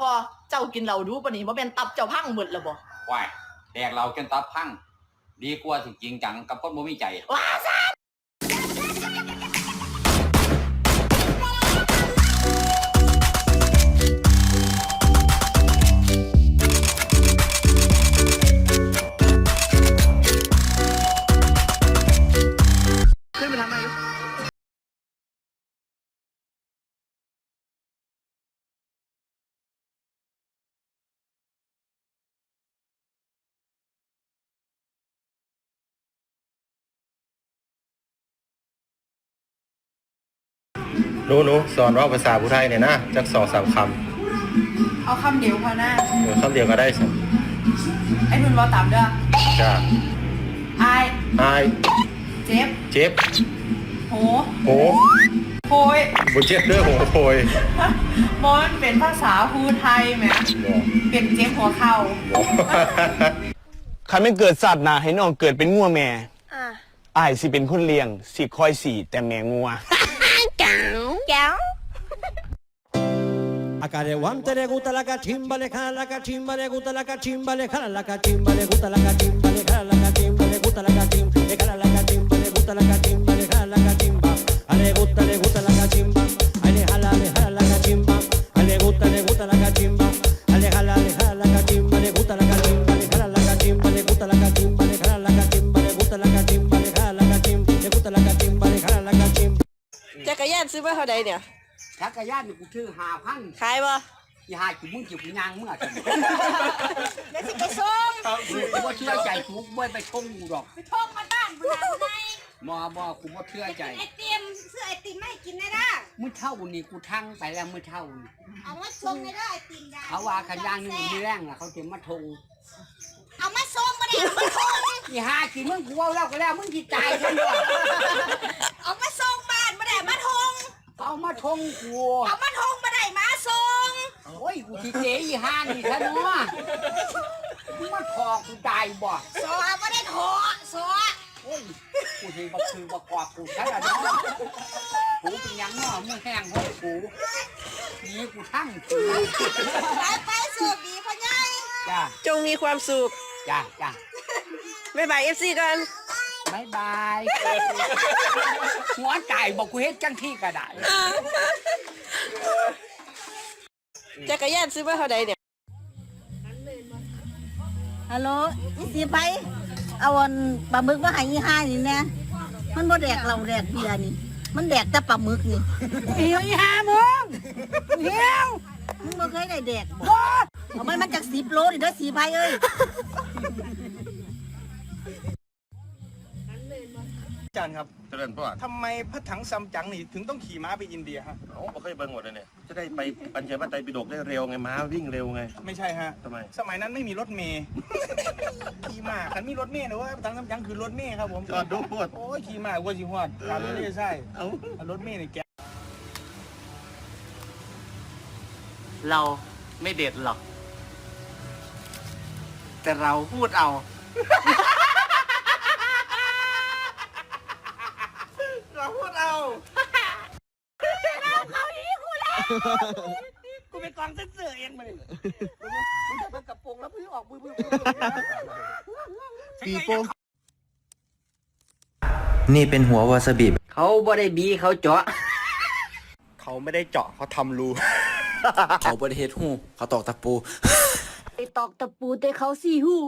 พอเจ้ากินเหล้าดูปะนี่บ่เป็นตับเจ้าพังหมดแล้วบ่ว้ายแดกเราจนตับพัง ดีกว่าสิจริงจังกับคนบ่มีใจ ว้าซะ หนูหนูสอนเว่าภาษาผู้ไทยเนี่ยนะจักสองสามคเอาคำเดียวพอหน้าำเดี๋ยวคำเดียวก็ได้สิไอ้นุ่นรอตามเด้อจ้าอายอายเจ็บเจ็บโหโหโพยบุเจ็บเด้อโหโพยมอนเป็นภาษาพูไทยไหมบ่เป็นเจ็บหัวเข่าบ่คันไม่เกิดสัตว์นะให้น้องเกิดเป็นงัวแม่อะอายสิเป็นคนเลี้ยง สิคอยสี่แต่แม่งัวแก้ ว Acá de guante le gusta la cachimba, le jala la cachimba, le gusta la cachimba, le jala la cachimba, le gusta la cachimba, le jala la cachimba, le gusta la cachimba, le jala la cachimba, le gusta la cachimba, รยานนี่กูชื่อหาพันขายบ่ที่หากูมึงเกี่ยวกูยางเมื่อฉันเดี๋ยวสิไปส่งกูบ่เชื่อใจกูบ่ไปทงกูดอกไปท่องมาบ้านบุญนาไงบ่บ่กูบ่เชื่อใจ ไอติมซื้อไอติมไม่ให้กินได้ด้ามื้อเท่านี่กูทั้งไปแล้วมื้อเท่านี่เอามาชงได้ด้ไอติมได้เขาว่าขันยางนี่มันมีแรงล่ะเขาจะมาทงเอามาชงมาได้เอามาชงที่หากี่มึงกูเว้าแล้วก็แล้วมึงสิตายซั่นบ่เอามาชงบ้านมาได้มาทง เอามาทงกูเอามาทงมาได้มาชงโอ้ยกูสิเตะอีห่านี่ซะเนาะมึงมาทอกูตายบ่สอมาได้ขอสอโอ้ยกูสิบ่คือบ่กอดกูซะแล้วเนาะกูเป็นหยังเนาะมึงแห้งของกูนี่กูทั้งกูไปไปสูบดีพ่อใหญ่จ้าจงมีความสุขจ้าจ้าบ๊ายบาย FC ก่อน บายบายหัวใจบอกกูเฮ็ดจังที่ก็ได้จักรยานซื้อมาเท่าใดเนี่ยฮัลโหลอีสีไป เอาอันปลาหมึกมาให้ยี่ห้านี่แน่มันบ่แดกเราแดกเบียร์นี่ มันแดกแต่ปลาหมึกนี่เหี่ยวยี่ห้ามึงเหี่ยวมึงบ่เคยได้แดกบ่เอามันมาจากสิบโลนี่เด้อสีไปเอ้ย อาจารย์ครับเจริญพ่อทำไมพระถังซัมจั๋งนี่ถึงต้องขี่ม้าไปอินเดียฮะโอ้บ่เคยเบิ่งหมดเลยเนี่ย จะได้ไปปัญญาบัตไตรปิฎกได้เร็วไงม้าวิ่งเร็วไง ไม่ใช่ฮะทำไม สมัยนั้นไม่มีรถเมย์ขี่ม้าคันมีรถเมย์นะเว่าพระถังซัมจั๋งคือรถเมย์ครับผมจอดดูพวดโอ้ยขี่ม้ากว่าสิฮอดตามไม่ได้ใช่เอ้ารถเมย์นี่แกเราไม่เด็ดหรอก แต่เราพูดเอาเราพูดเอา กูเป็นกองเส้นเสือเองมาเลยมึงจะเป็นกระโปรงแล้วพี่ออกมือมือปีโป้นี่เป็นหัววาซาบิเขาบ่ได้บีเขาเจาะ เขาไม่ได้เจาะเขาทำรู เขาบริเฮ็ดหูเขาตอกตะปูไปตอกตะปูแต่เขาสี่หู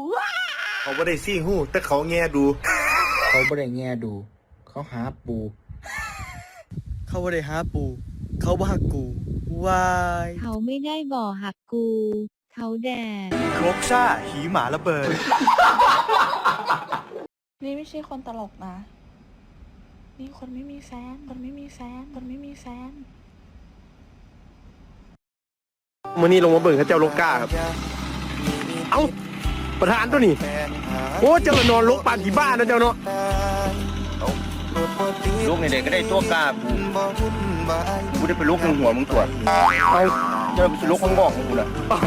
เขาไม่ได้ซี่หู้แต่เขาแง่ดู เขาไม่ได้แง่ดู เขาหาปู เขาไม่ได้หาปู เขาบ้ากู วายเขาไม่ได้บ่อหักกู เขาแดกครกซ่าหีหมาระเบิด นี่ไม่ใช่คนตลกนะ นี่คนไม่มีแฟนคนไม่มีแฟนคนไม่มีแฟนมื่อนี้ลงมาเบิ่งเขาเจ้าลกกาครับ เอ้า ประธานตัวนี้โอ้เจ้าละนอนลกปานที่บ้านนะเจ้าเนาะ ลูกในเด็กก็ได้ตัวกล้ากูกูได้ไปลูกหนึ่งหัวมึงตัวเอาเจอไปลูกข้างบอกของกูนะเอา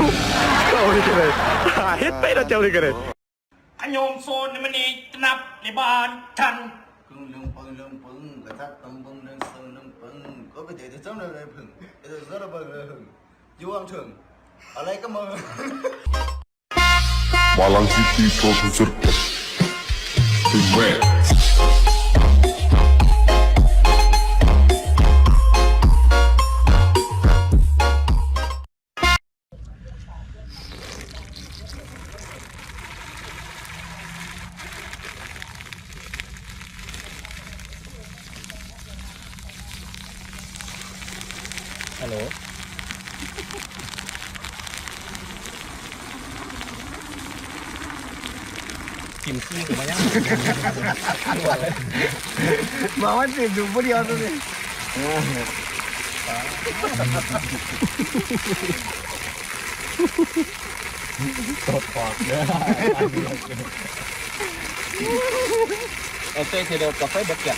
เอาเลยกันเลยหาเฮ็ดไปแล้วเจ้าเลยกันเลยอโยมโซนมันนี่นับในบ้านทันปึ้งลึงปึ้งลึงปึ้งกระทับปึ้งปึ้งลึงปึ้งลึงปึ้งก็ไปเดี๋ยวจะจ้องเลยพึ่งเดี๋ยวจะเบิ่งเลยพึ่งยวงถึงอะไรก็มึง Malang City Social Circle. Big Red. ฮัลโหลกิมซี่ผมมายังมาวันสิบดูผู้เดียวตัวนี้ตดปอกเด้อ โอเคเดี๋ยวกาแฟบะเกียบ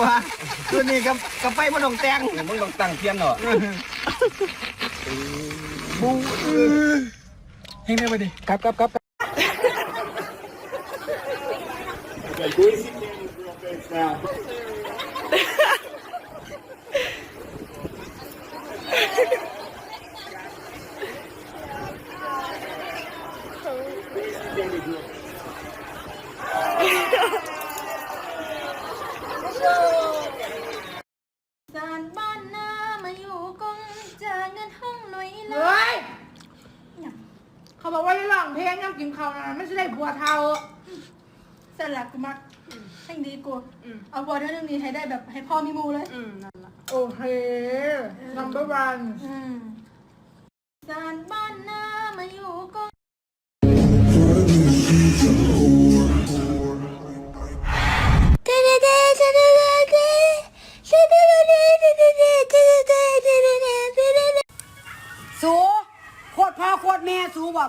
ว่าตัวนี้กับกับไฟมันต้องแต่งมึงต้องตั้งเทียนหน่อยบูให้แม่ไปดิครับครับครับสารบ้านนามาอยู่กงจ่ายเงินห้องหน่อยละ เฮ้ยเขาบอกว่าให้ร้องเพลงย่ำกินข้าวนะ ไม่ใช่ได้ผัวเทาเสร็จแล้วกูมักให้ดีกูเอาบัวเท่านึงนี้ให้ได้แบบให้พ่อมีมูเลยโอเค number one สารบ้านนามาอยู่ก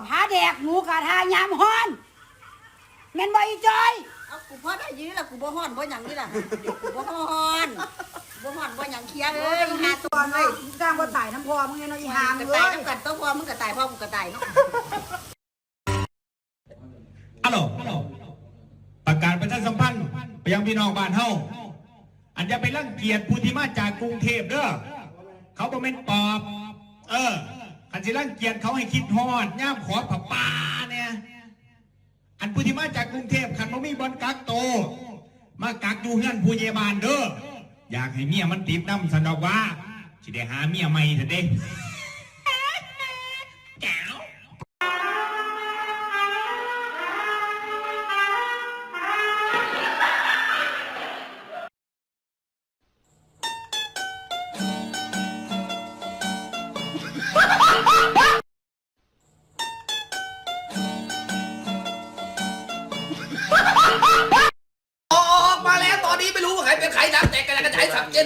ม่สูบ่พาแดกหมูกระทายามฮ้อนแม่นบ่อีจอย เอากูพอได้ยื้อละกูบ่ฮ้อนบ่หยังนี่ล่ะกูบ่ฮ้อนบ่ฮ้อนบ่หยังเคลียร์เอ้ยหาตัวเอ้ยสร้างบ่ตายน้ำพอมึงเนาะอีหามกระเอ้ต่ายยน้ำกันต้องพอมึงกระต่ายพ่อมึงกระต่ายเนาะฮัลโหลประกาศประชาสัมพันธ์ไปยังพี่น้องบ้านเฮาอันจะไปรังเกียจผู้ที่มาจากกรุงเทพเด้อเขาบ่เป็นปอบ เออ ขันสิรังเกียจเขาให้คิดฮอดย่ามขอผับป่าเนี่ยอันผู้ที่มาจากกรุงเทพขันบ่มีบอลกักโต มากักอยู่เฮือนผู้เยบานเด้ออยากให้เมียมันติดน้ำสันดอกว่าสิได้หาเมียใหม่เถอะเด้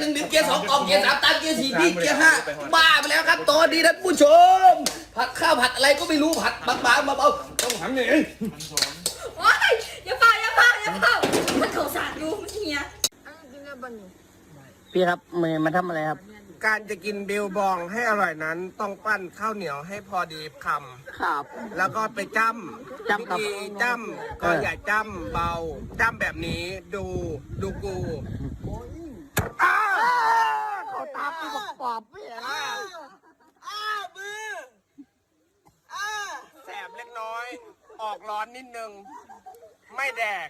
หนึ่งหนึ่งเกียร์สองกองเกียร์สามตามเกียร์สี่พี่เกียร์ห้าบ้าไปแล้วครับตอนนี้ท่านผู้ชม ผัดข้าวผัดอะไรก็ไม่รู้ผัดบางๆเบาๆต้องหันนี่โอ๊ยอย่าเป่าอย่าเป่าอย่าเป่ามันเขาสาดอยู่มันเฮียพี่ครับมือมาทำอะไรครับ การจะกินเบลบองให้อร่อยนั้น ต้องปั้นข้าวเหนียวให้พอดีคำครับแล้วก็ไปจ้ำจ้ำกับ วิธีจ้ำก็เออออย่าจ้ำเบาจ้ำแบบนี้ดูดูกูอ้าวเขา ตามไปบอกปอบเพี่ยนะอ้ามืออ้าแสบเล็กน้อย ออกร้อนนิดนึง ไม่แดก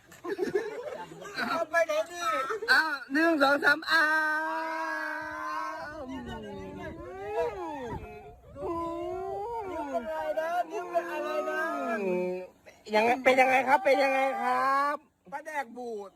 เอาไปไหนดีอ้าวหนึ่งสองสามอ้าวนิ้วเป็นอะไรนะนิ้วเป็นอะไรนะยังไงเป็นยังไงครับ เป็นยังไงครับ ป้าแดกบูด